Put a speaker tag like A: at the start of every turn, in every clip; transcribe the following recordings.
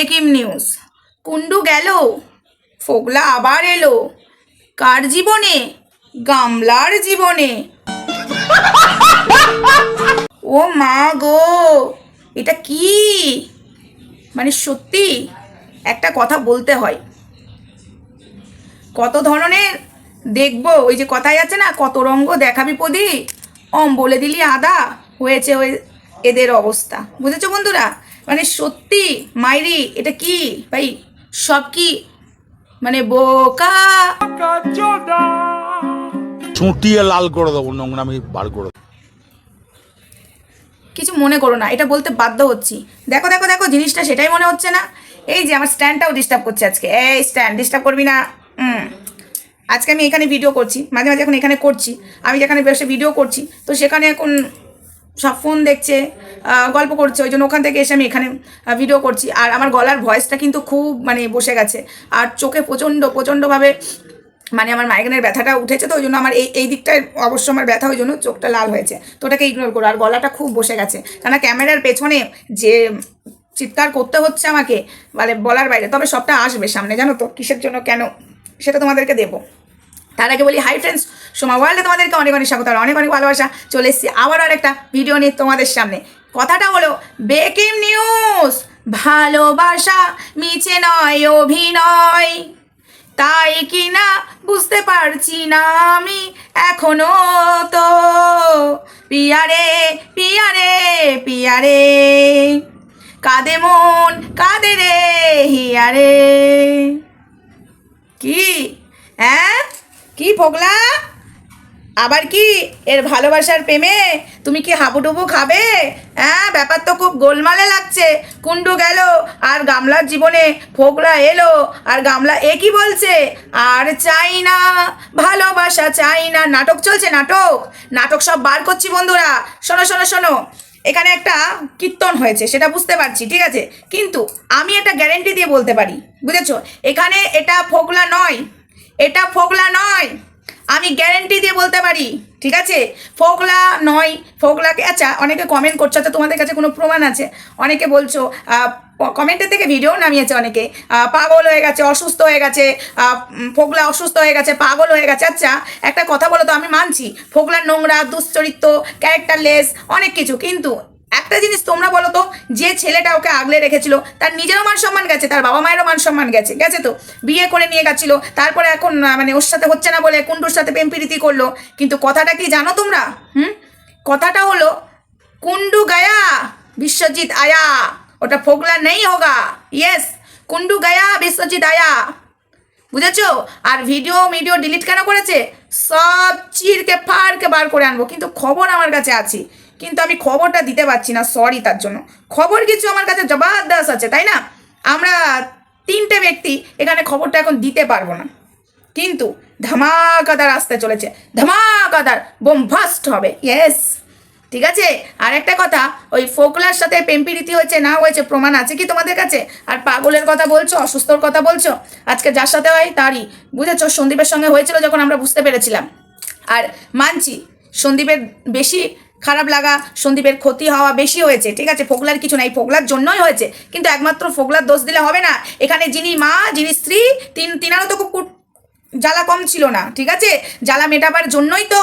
A: Breaking news. Kundu গেল, ফোগলা আবার এলো। কার জীবনে? গামলার জীবনে। ও মা গো, এটা কি? মানে সত্যি একটা কথা বলতে হয়। কত ধরনের দেখব, ওই যে কথাই আছে না, কত রঙ্গ দেখাবি পদি অম বলে দিলি আদা, হয়েছে ওই এদের অবস্থা। বুঝেছ বন্ধুরা? মানে সত্যি মাইরি এটা কি? ভাই সব কি? মানে বোকা?
B: চুটিয়ে লাল করে দেবো নোংরামি বার করে
A: কিছু মনে করো না এটা বলতে বাধ্য হচ্ছি। দেখো দেখো দেখো জিনিসটা সেটাই মনে হচ্ছে না। এই যে আমার স্ট্যান্ডটাও ডিস্টার্ব করছে আজকে। এই স্ট্যান্ড ডিস্টার্ব করবি না। হুম। আজকে আমি এখানে ভিডিও করছি মাঝে মাঝে এখন এখানে করছি। আমি যেখানে বসে ভিডিও করছি তো সেখানে এখন সব ফোন দেখছে গল্প করছে, ওই জন্য ওখান থেকে এসে আমি এখানে ভিডিও করছি। আর আমার গলার ভয়েসটা কিন্তু খুব মানে বসে গেছে। আর চোখে প্রচণ্ড, প্রচণ্ডভাবে মানে আমার মাইগ্রেনের ব্যথাটা উঠেছে তো, ওই জন্য আমার এই এই দিকটায় অবশ্য আমার ব্যথা, ওই জন্য চোখটা লাল হয়েছে। তো ওটাকে ইগনোর করো। আর গলাটা খুব বসে গেছে। কেন ক্যামেরার পেছনে যে চিৎকার করতে হচ্ছে আমাকে মানে বলার বাইরে, তবে সবটা আসবে সামনে, জানো তো? কিসের জন্য, কেন? সেটা তোমাদেরকে দেবো। তার আগে বলি হাই ফ্রেন্ডস সোমা ওয়ার্ল্ডে তোমাদেরকে অনেক অনেক স্বাগত আর অনেক অনেক ভালোবাসা। চলে এসেছি আবার আর একটা ভিডিও নিয়ে তোমাদের সামনে। কথাটা হলো বেকিং নিউজ ভালোবাসা মিছে নয়, অভিনয়। তাই কি না বুঝতে পারছি না আমি এখনও তো। পিয়ারে পিয়ারে পিয়ারে। কাদে মন, কাদে রে হিয়ারে। কি? হ্যাঁ? কি ফোগলা আবার কি? এর ভালোবাসার প্রেমে তুমি কি হাবুডুবু খাবে? হ্যাঁ ব্যাপার তো খুব গোলমালে লাগছে। কুন্ডু গেল, আর গামলার জীবনে ফোগলা এলো। আর গামলা এ কি বলছে? আর চাই না, ভালোবাসা চাই না। নাটক চলছে, নাটক। নাটক সব বার করছি বন্ধুরা। শোনো শোনো শোনো। এখানে একটা কীর্তন হয়েছে, সেটা বুঝতে পারছি, ঠিক আছে? কিন্তু আমি এটা গ্যারেন্টি দিয়ে বলতে পারি, বুঝেছ? এখানে এটা ফোগলা নয়। এটা ফোকলা নয়। আমি গ্যারেন্টি দিয়ে বলতে পারি, ঠিক আছে? ফোকলা নয়, ফোকলাকে আচ্ছা অনেকে কমেন্ট করছ আচ্ছা তোমাদের কাছে কোনো প্রমাণ আছে? অনেকে বলছো কমেন্টের থেকে ভিডিও নামিয়েছে অনেকে। পাগল হয়ে গেছে, অসুস্থ হয়ে গেছে ফোকলা অসুস্থ হয়ে গেছে, পাগল হয়ে গেছে। আচ্ছা একটা কথা বলো তো, আমি মানছি, ফোকলার নোংরা, দুশ্চরিত্র ক্যারেক্টারলেস অনেক কিছু, কিন্তু একটা জিনিস তোমরা বলো তো, যে ছেলেটা ওকে আগলে রেখেছিল, তার নিজেরও মান সম্মান গেছে, তার বাবা মায়েরও মান সম্মান গেছে গেছে তো? বিয়ে করে নিয়ে গেছিল, তারপরে এখন মানে ওর সাথে হচ্ছে না বলে কুন্ডুর সাথে প্রেম প্রীতি করল, কিন্তু কথাটা কি জানো তোমরা? হুম? কথাটা হলো কুন্ডু গায়া, বিশ্বজিৎ আয়া, ওটা ফোগলা নেই হোগা ইয়েস কুন্ডু গায়া, বিশ্বজিৎ আয়া। বুঝেছ? আর ভিডিও ভিডিও ডিলিট কেন করেছে? সব চিরকে, ফারকে বার করে আনব, কিন্তু খবর আমার কাছে আছে। কিন্তু আমি খবরটা দিতে পারছি না সরি তার জন্য। খবর কিছু আমার কাছে জবাবদাস আছে, তাই না? আমরা তিনটে ব্যক্তি এখানে খবরটা এখন দিতে পারব না। কিন্তু ধামাকাদার আসতে চলেছে। ধামাকাদার বোমভাস্ট হবে ইয়েস ঠিক আছে? আর একটা কথা, ওই ফোকলার সাথে পেম্পিরিতি হয়েছে, না হয়েছে প্রমাণ আছে কি তোমাদের কাছে? আর পাগলের কথা বলছো, অসুস্থর কথা বলছো? আজকে যার সাথে হয়, তারই। বুঝেছ? সন্দীপের সঙ্গে হয়েছিল যখন আমরা বুঝতে পেরেছিলাম। আর মানছি, সন্দীপের বেশি খারাপ লাগা, সন্দীপের ক্ষতি হওয়া বেশি হয়েছে, ঠিক আছে? ফোগলার কিছু নাই, ফোগলার জন্যই হয়েছে। কিন্তু একমাত্র ফোগলার দোষ দিলে হবে না। এখানে যিনি মা, যিনি স্ত্রী, তিন তিনারও তো খুব জ্বালা কম ছিল না, ঠিক আছে? জ্বালা মেটাবার জন্যই তো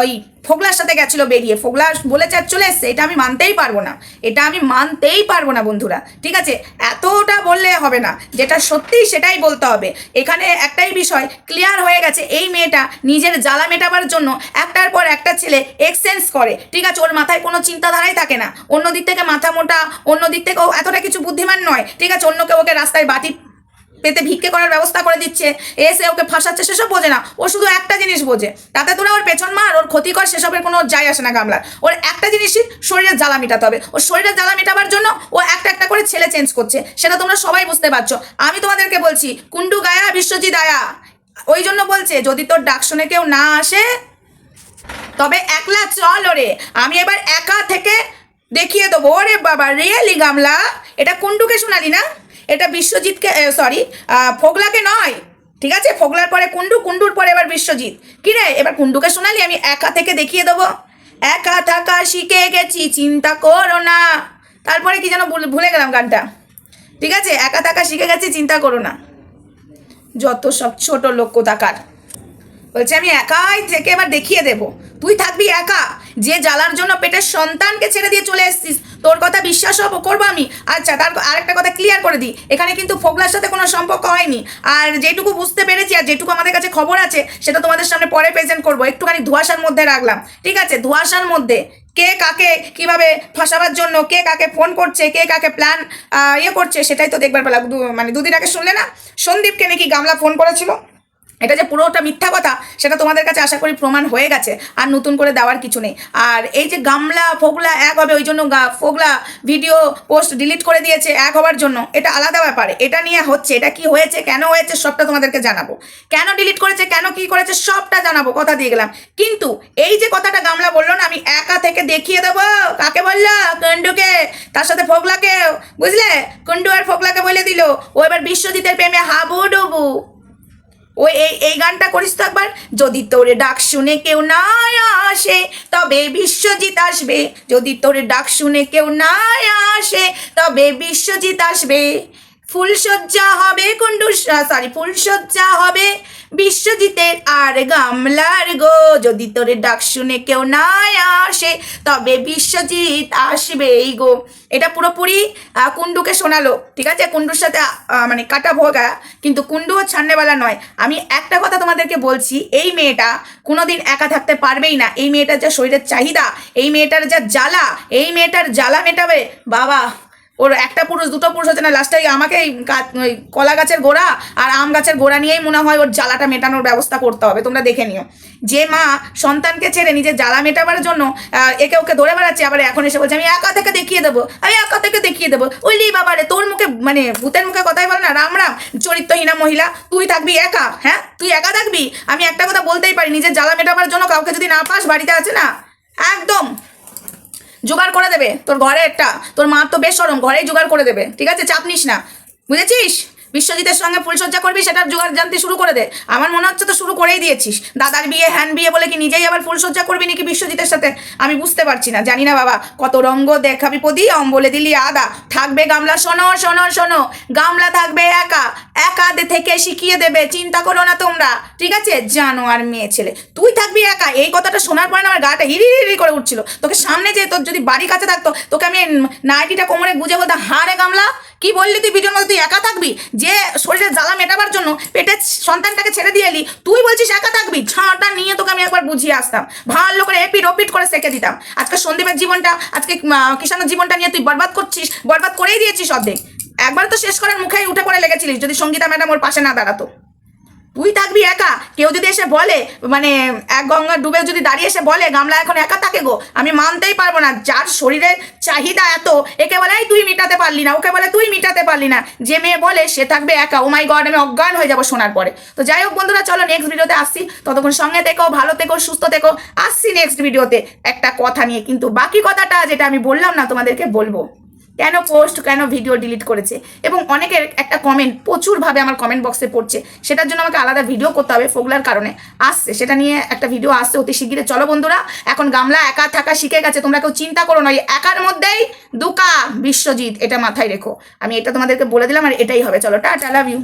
A: ওই ফোগলার সাথে গেছিল বেরিয়ে। ফোগলা বলেছে আর চলে এসছে, এটা আমি মানতেই পারব না। এটা আমি মানতেই পারব না, বন্ধুরা। ঠিক আছে? এতটা বললে হবে না। যেটা সত্যি সেটাই বলতে হবে। এখানে একটাই বিষয় ক্লিয়ার হয়ে গেছে, এই মেয়েটা নিজের জ্বালা মেটাবার জন্য একটার পর একটা ছেলে এক্সচেঞ্জ করে। ঠিক আছে? ওর মাথায় কোনো চিন্তাধারাই থাকে না। অন্য দিক থেকে মাথা মোটা অন্য দিক থেকে ও এতটা কিছু বুদ্ধিমান নয়। ঠিক আছে? অন্যকে ওকে রাস্তায় বাটি পেতে ভিক্ষে করার ব্যবস্থা করে দিচ্ছে। এসে ওকে ফাঁসাচ্ছে, সেসব বোঝে না। ও শুধু একটা জিনিস বোঝে। তাতে তোরা ওর পেছন মার, ওর ক্ষতি কর, সেসবের কোনো যায় আসে না গামলার। ওর একটা জিনিসই শরীরের জ্বালা মেটাতে হবে। ওর শরীরের জ্বালা মেটাবার জন্য ও একটা একটা করে ছেলে চেঞ্জ করছে। সেটা তোমরা সবাই বুঝতে পারছ। আমি তোমাদেরকে বলছি কুন্ডু গায়া, বিশ্বজিৎ আয়া। ওই জন্য বলছে, যদি তোর ডাক শুনে কেউ না আসে, তবে একলা চল ওরে। আমি এবার একা থেকে দেখিয়ে দেবো। ওরে বাবা রিয়েলি গামলা? এটা কুন্ডুকে শোনালি না? এটা বিশ্বজিৎকে সরি ফোগলাকে নয়। ঠিক আছে? ফোগলার পরে কুন্ডু কুন্ডুর পরে এবার বিশ্বজিৎ। কি রে? এবার কুন্ডুকে শোনালি? আমি একা থেকে দেখিয়ে দেবো। একা থাকা শিখে গেছি, চিন্তা করো না। তারপরে কি যেন ভুলে গেলাম গানটা। ঠিক আছে? একা থাকা শিখে গেছি, চিন্তা করো না। যত সব ছোট লোক কোথাকার। বলছে, আমি একাই থেকে এবার দেখিয়ে দেব। তুই থাকবি একা। যে জ্বালার জন্য পেটের সন্তানকে ছেড়ে দিয়ে চলে এসেছিস, তোর কথা বিশ্বাস হব, করব আমি। আচ্ছা তার আরেকটা কথা ক্লিয়ার করে দিই। এখানে কিন্তু ফোকলার সাথে কোনো সম্পর্ক হয়নি। আর যেটুকু বুঝতে পেরেছি আর যেটুকু আমাদের কাছে খবর আছে, সেটা তোমাদের সামনে পরে প্রেজেন্ট করব। একটুখানি ধোয়াশার মধ্যে রাখলাম। ঠিক আছে? ধোয়াশার মধ্যে কে কাকে কীভাবে ফাঁসাবার জন্য, কে কাকে ফোন করছে, কে কাকে প্ল্যান ইয়ে করছে, সেটাই তো দেখবার পেলাম মানে দুদিন আগে শুনলে না? সন্দীপকে নাকি গামলা ফোন করেছিল। এটা যে পুরোটা মিথ্যা কথা, সেটা তোমাদের কাছে আশা করি প্রমাণ হয়ে গেছে, আর নতুন করে দেওয়ার কিছু নেই। আর এই যে গামলা, ফোগলা এক হবে, ওই জন্য ফোগলা ভিডিও পোস্ট ডিলিট করে দিয়েছে এক হওয়ার জন্য। এটা আলাদা ব্যাপার, এটা নিয়ে হচ্ছে, এটা কি হয়েছে, কেন হয়েছে, সবটা তোমাদেরকে জানাব। কেন ডিলিট করেছে, কেন কি করেছে, সবটা জানাব, কথা দিয়ে গেলাম। কিন্তু এই যে কথাটা গামলা বলল না, আমি একা থেকে দেখিয়ে দেবো। কাকে বলল? কন্ডুকে তার সাথে ফোগলাকে। বুঝলে? কন্ডু আর ফোগলাকে বলে দিল। ও এবার বিশ্বজিতের প্রেমে হাবু ডুবু ওই এই এই গানটা করিস তো একবার। যদি তোর ডাক শুনে কেউ না আসে, তবে বিশ্বজিৎ আসবে। যদি তোর ডাক শুনে কেউ না আসে, তবে বিশ্বজিৎ আসবে। ফুলসজ্জা হবে কুন্ডু সরি ফুলসজ্জা হবে বিশ্বজিতের আর গামলার গো। যদি তোর ডাক শুনে কেউ না আসে তবে বিশ্বজিৎ আসবেই গো। এটা পুরোপুরি আহ, কুন্ডুকে শোনালো ঠিক আছে? কুন্ডুর সাথে মানে কাটা ভোগা কিন্তু কুন্ডুও ছাড়নেওয়ালা নয়। আমি একটা কথা তোমাদেরকে বলছি এই মেয়েটা কোনোদিন একা থাকতে পারবেই না। এই মেয়েটার যা শরীরের চাহিদা এই মেয়েটার যা জ্বালা এই মেয়েটার জ্বালা মেটাবে বাবা। ওর একটা পুরুষ, দুটো পুরুষ হচ্ছে না লাস্টে আমাকে ওই কলা গাছের গোড়া আর আম গাছের গোড়া নিয়েই মনে হয় ওর জ্বালাটা মেটানোর ব্যবস্থা করতে হবে, তোমরা দেখে নিও। যে মা সন্তানকে ছেড়ে নিজের জ্বালা মেটাবার জন্য একে ওকে ধরে বেড়াচ্ছে, আবার এখন এসে বলছে, আমি একা থেকে দেখিয়ে দেবো, আমি একা থেকে দেখিয়ে দেবো। ওই লি বাবারে, তোর মুখে মানে ভূতের মুখে কথাই বলে না, রাম রাম, চরিত্রহীনা মহিলা, তুই থাকবি একা হ্যাঁ? তুই একা থাকবি? আমি একটা কথা বলতেই পারি, নিজের জ্বালা মেটাবার জন্য কাউকে যদি না পাস, বাড়িতে আছে না? একদম। জোগাড় করে দেবে। তোর ঘরে একটা, তোর মা তো বেশ সরম ঘরেই জোগাড় করে দেবে। ঠিক আছে? চাপ নিস না। বুঝেছিস? বিশ্বজিতের সঙ্গে ফুলসজ্জা করবি সেটার জোগাড় জানতে শুরু করে দে। আমার মনে হচ্ছে তো শুরু করেই দিয়েছিস। দাদার বিয়ে, হ্যান বিয়ে বলে কি নিজেই আবার ফুলসজ্জা করবি নাকি বিশ্বজিতের সাথে? আমি বুঝতে পারছি না, জানি না বাবা। কত রঙ্গ দেখাবি পদি অম বলে দিলি আদা। থাকবে গামলা, শোনো শোনো শোনো। গামলা থাকবে একা। একা থেকে শিখিয়ে দেবে, চিন্তা করো না তোমরা। ঠিক আছে? জানো আর মেয়ে ছেলে। তুই থাকবি একা। এই কথাটা শোনার পরে আমার গাটা হিরি হিরি করে উঠছিল। তোকে সামনে যে তোর যদি বাড়ি কাছে থাকতো, তোকে আমি নাইটিটা কোমরে গুজে বলতাম হারে গামলা কি বললি তুই বিজন তুই একা থাকবি? যে শরীরের জ্বালা মেটাবার জন্য পেটের সন্তানটাকে ছেড়ে দিয়ে এলি, তুই বলছিস একা থাকবি? ছাঁটা নিয়ে তোকে আমি একবার বুঝিয়ে আসতাম। ভালো করে এপিট ওপিট করে সেকে দিতাম। আজকে সন্দীপের জীবনটা, আজকে কিষানের জীবনটা নিয়ে তুই বরবাদ করছিস, বরবাদ করেই দিয়েছিস অর্ধেক। একবার তো শেষ করার মুখেই উঠে পড়ে লেগেছিলিস, যদি সঙ্গীতা ম্যাডাম ওর পাশে না দাঁড়াতো। তুই থাকবি একা? কেউ যদি এসে বলে মানে এক গঙ্গা ডুবে যদি দাঁড়িয়ে এসে বলে, গামলা এখন একা থাকে গো, আমি মানতেই পারব না। যার শরীরের চাহিদা এত, একে বলে তুই মিটাতে পারলি না। ওকে বলে, তুই মিটাতে পারলি না। যে মেয়ে বলে, সে থাকবে একা। ও মাই গড আমি অজ্ঞান হয়ে যাব শোনার পরে। তো যাই হোক বন্ধুরা, চলো নেক্সট ভিডিওতে আসছি। ততক্ষণ সঙ্গে থেকো, ভালো থেকো, সুস্থ থেকো। আসছি নেক্সট ভিডিওতে একটা কথা নিয়ে, কিন্তু বাকি কথাটা যেটা আমি বললাম না, তোমাদেরকে বলব। কেন পোস্ট কেন ভিডিও ডিলিট করেছে? এবং অনেকের একটা কমেন্ট প্রচুরভাবে আমার কমেন্ট বক্সে পড়ছে। সেটার জন্য আমাকে আলাদা ভিডিও করতে হবে ফোগলার কারণে। আসছে, সেটা নিয়ে একটা ভিডিও আসছে অতি শিগগিরে চলো বন্ধুরা, এখন গামলা একা থাকা শিখে গেছে। তোমরা কেউ চিন্তা করো না একার মধ্যেই দুকা বিশ্বজিৎ, এটা মাথায় রেখো। আমি এটা তোমাদেরকে বলে দিলাম আর এটাই হবে। চলো টা লাভ ইউ